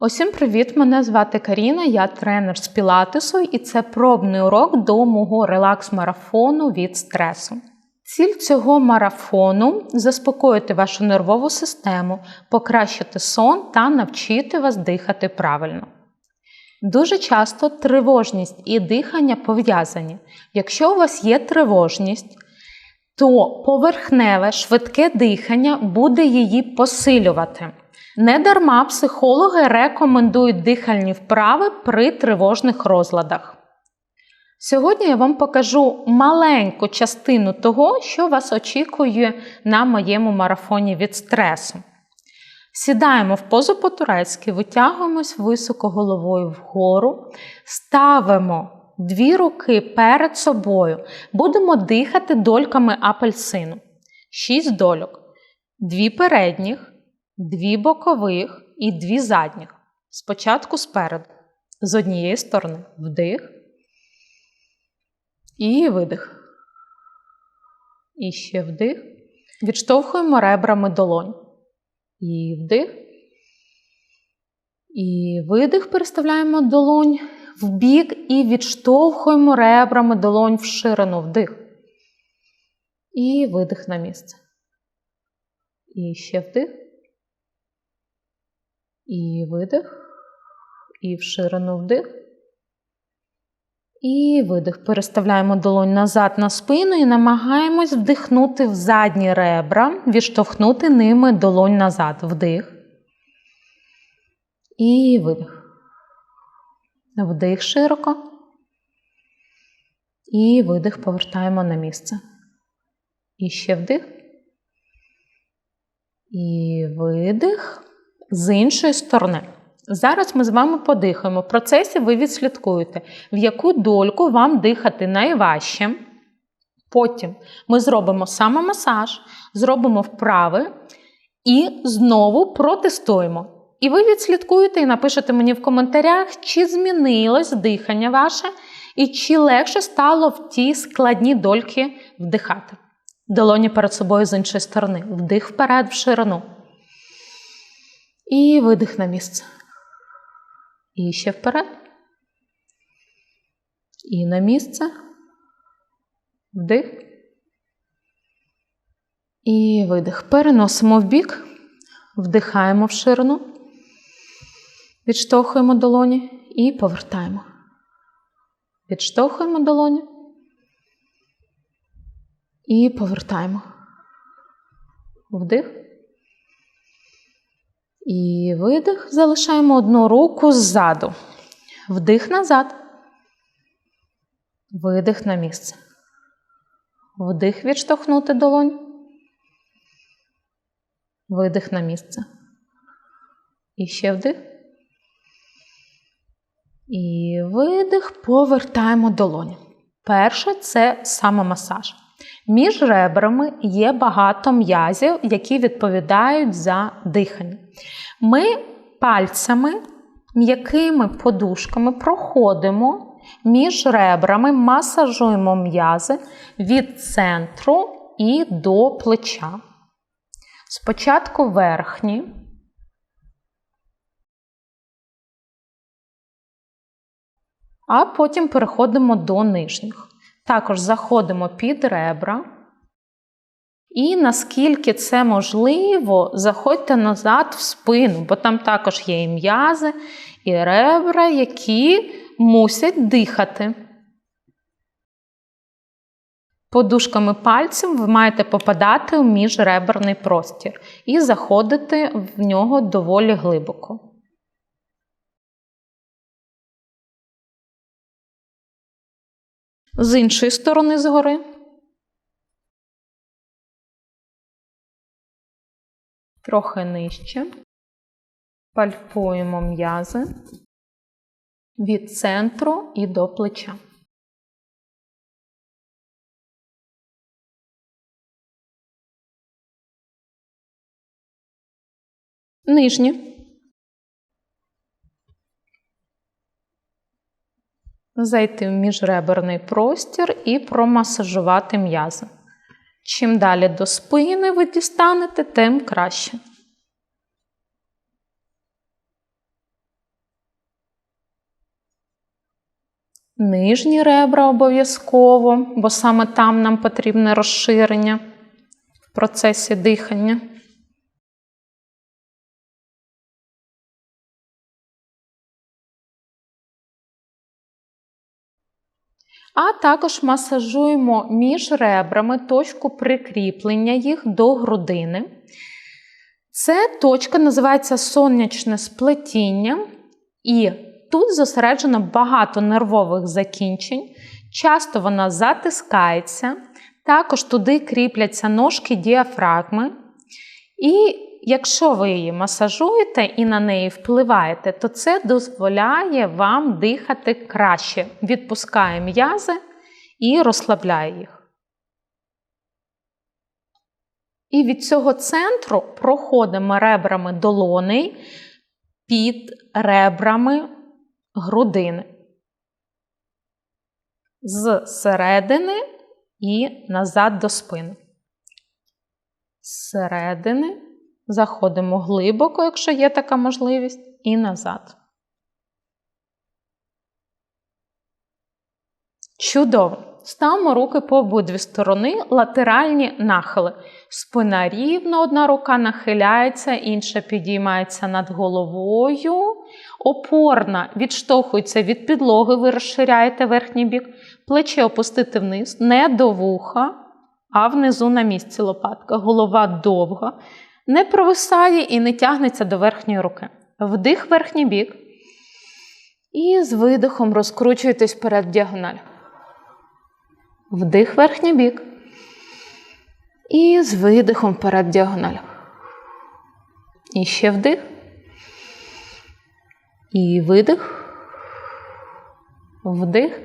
Усім привіт! Мене звати Каріна, я тренер з Пілатесу, і це пробний урок до мого релакс-марафону від стресу. Ціль цього марафону заспокоїти вашу нервову систему, покращити сон та навчити вас дихати правильно. Дуже часто тривожність і дихання пов'язані. Якщо у вас є тривожність, то поверхневе швидке дихання буде її посилювати. Недарма психологи рекомендують дихальні вправи при тривожних розладах. Сьогодні я вам покажу маленьку частину того, що вас очікує на моєму марафоні від стресу. Сідаємо в позу по-турецьки, витягуємось високо головою вгору, ставимо дві руки перед собою, будемо дихати дольками апельсину. Шість дольок. Дві передніх, дві бокових і дві задніх. Спочатку спереду. З однієї сторони вдих і видих. І ще вдих. Відштовхуємо ребрами долонь. І вдих. І видих, переставляємо долонь в бік і відштовхуємо ребрами долонь в ширину вдих. І видих на місце. І ще вдих. І видих. І в ширину вдих. І видих. Переставляємо долонь назад на спину і намагаємось вдихнути в задні ребра, відштовхнути ними долонь назад. Вдих. І видих. Вдих широко. І видих повертаємо на місце. І ще вдих. І видих з іншої сторони. Зараз ми з вами подихаємо. В процесі ви відслідкуєте, в яку дольку вам дихати найважче. Потім ми зробимо самомасаж, зробимо вправи і знову протестуємо. І ви відслідкуєте і напишете мені в коментарях, чи змінилось дихання ваше, і чи легше стало в ті складні дольки вдихати. Долоні перед собою з іншої сторони. Вдих вперед в ширину. І видих на місце. І ще вперед. І на місце. Вдих. І видих. Переносимо в бік. Вдихаємо в ширину. Відштовхуємо долоні і повертаємо. Відштовхуємо долоні. І повертаємо. Вдих. І видих. Залишаємо одну руку ззаду. Вдих назад. Видих на місце. Вдих відштовхнути долонь. Видих на місце. І ще вдих. І видих. Повертаємо долоні. Перше це самомасаж. Між ребрами є багато м'язів, які відповідають за дихання. Ми пальцями, м'якими подушками проходимо між ребрами, масажуємо м'язи від центру і до плеча. Спочатку верхні. А потім переходимо до нижніх. Також заходимо під ребра. І наскільки це можливо, заходьте назад в спину, бо там також є і м'язи, і ребра, які мусять дихати. Подушками пальців ви маєте попадати в міжреберний простір і заходити в нього доволі глибоко. З іншої сторони згори. Трохи нижче. Пальпуємо м'язи від центру і до плеча. Нижні. зайти в міжреберний простір і промасажувати м'язи. Чим далі до спини ви дістанете, тим краще. Нижні ребра обов'язково, бо саме там нам потрібне розширення в процесі дихання. А також масажуємо між ребрами точку прикріплення їх до грудини. Це точка називається сонячне сплетіння, і тут зосереджено багато нервових закінчень. Часто вона затискається, також туди кріпляться ножки діафрагми. І якщо ви її масажуєте і на неї впливаєте, то це дозволяє вам дихати краще, відпускає м'язи і розслабляє їх. І від цього центру проходимо ребрами долоней під ребрами грудини. З середини і назад до спини. Зсередини заходимо глибоко, якщо є така можливість, і назад. Чудово! Ставимо руки по обидві сторони, латеральні нахили. Спина рівно, одна рука нахиляється, інша підіймається над головою. Опорна відштовхується від підлоги, ви розширяєте верхній бік, плечі опустити вниз, не до вуха, а внизу на місці лопатка. Голова довга, не провисає і не тягнеться до верхньої руки. Вдих верхній бік. І з видихом розкручуєтесь вперед в діагональ. Вдих верхній бік. І з видихом вперед діагональ. І ще вдих. І видих. Вдих.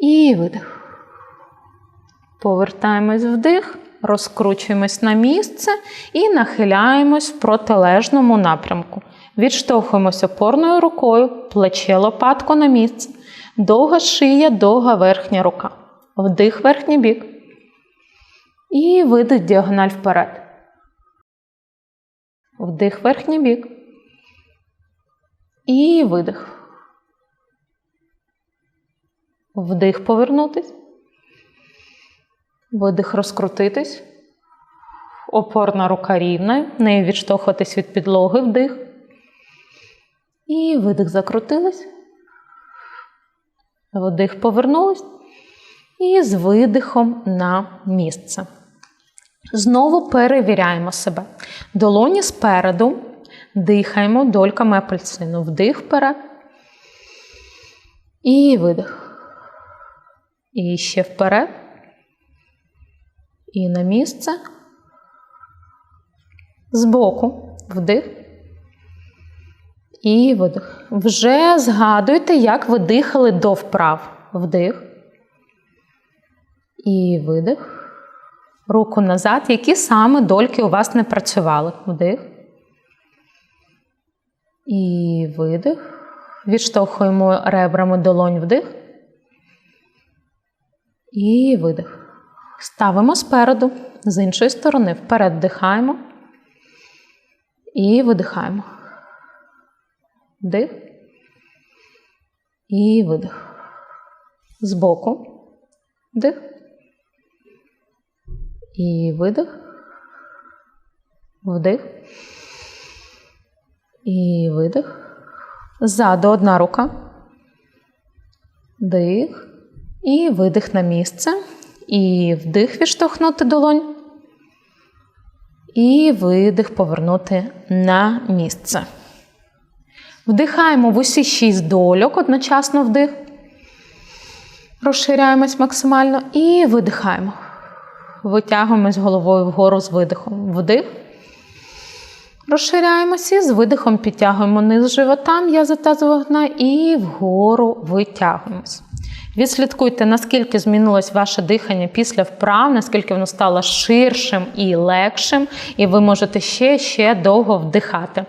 І видих. Повертаємось вдих, розкручуємось на місце і нахиляємось в протилежному напрямку. Відштовхуємося опорною рукою, плече лопатку на місце. Довга шия, довга верхня рука. Вдих верхній бік. І видих діагональ вперед. Вдих верхній бік. І видих. Вдих повернутись. Видих розкрутитись. Опорна рука рівна. Нею відштовхуватись від підлоги вдих. І видих закрутились. Вдих повернулись. І з видихом на місце. Знову перевіряємо себе. Долоні спереду. Дихаємо дольками апельсину. Вдих вперед. І видих. І ще вперед. І на місце. Збоку. Вдих. І видих. Вже згадуйте, як ви дихали до вправ. Вдих. І видих. Руку назад, які саме дольки у вас не працювали. Вдих. І видих. Відштовхуємо ребрами долонь вдих. І видих. Ставимо спереду, з іншої сторони. Вперед вдихаємо. І видихаємо. Вдих. І видих. Збоку. Вдих. І видих. Вдих. І видих. Ззаду одна рука. Дих. І видих на місце. І вдих відштовхнути долонь. І видих повернути на місце. Вдихаємо в усі шість дольок, одночасно вдих. Розширяємось максимально і видихаємо. Витягуємось головою вгору з видихом. Вдих. Розширяємося з видихом підтягуємо низ живота, м'язи тазового дна і вгору витягуємось. Відслідкуйте, наскільки змінилось ваше дихання після вправ, наскільки воно стало ширшим і легшим, і ви можете ще ще довго вдихати.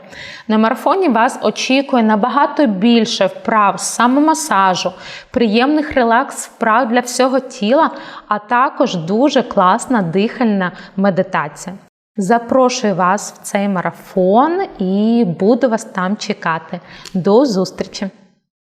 На марафоні вас очікує набагато більше вправ самомасажу, приємних релакс вправ для всього тіла, а також дуже класна дихальна медитація. Запрошую вас в цей марафон і буду вас там чекати. До зустрічі!